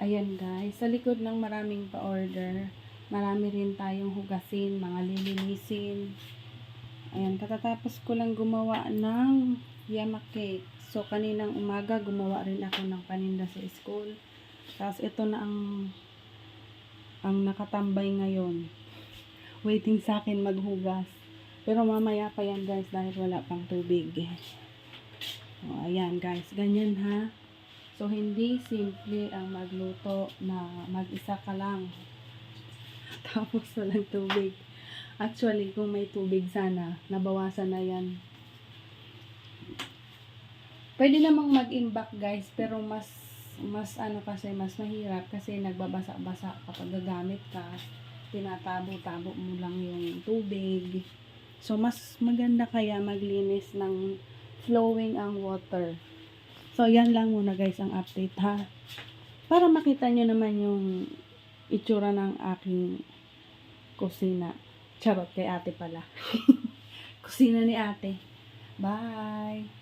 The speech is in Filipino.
Ayan guys, sa likod ng maraming pa-order, marami rin tayong hugasin, mga lilinisin. Ayan, katatapos ko lang gumawa ng yama cake. So, kaninang umaga, gumawa rin ako ng paninda sa school. Tapos, ito na ang ang nakatambay ngayon. Waiting sa akin maghugas. Pero mamaya pa yan guys dahil wala pang tubig. O, ayan guys, ganyan ha. So, hindi simple ang magluto na mag-isa ka lang. Tapos walang tubig. Actually, kung may tubig sana, nabawasan na yan. Pwede namang mag-imbak guys, pero mas mas ano kasi, mas mahirap kasi nagbabasa-basa kapag gagamit ka. Tinatabo-tabo mo lang yung tubig. So, mas maganda kaya maglinis ng flowing ang water. So, yan lang muna guys ang update ha. Para makita nyo naman yung itsura ng aking kusina. Charot kay ate pala. kusina ni ate. Bye!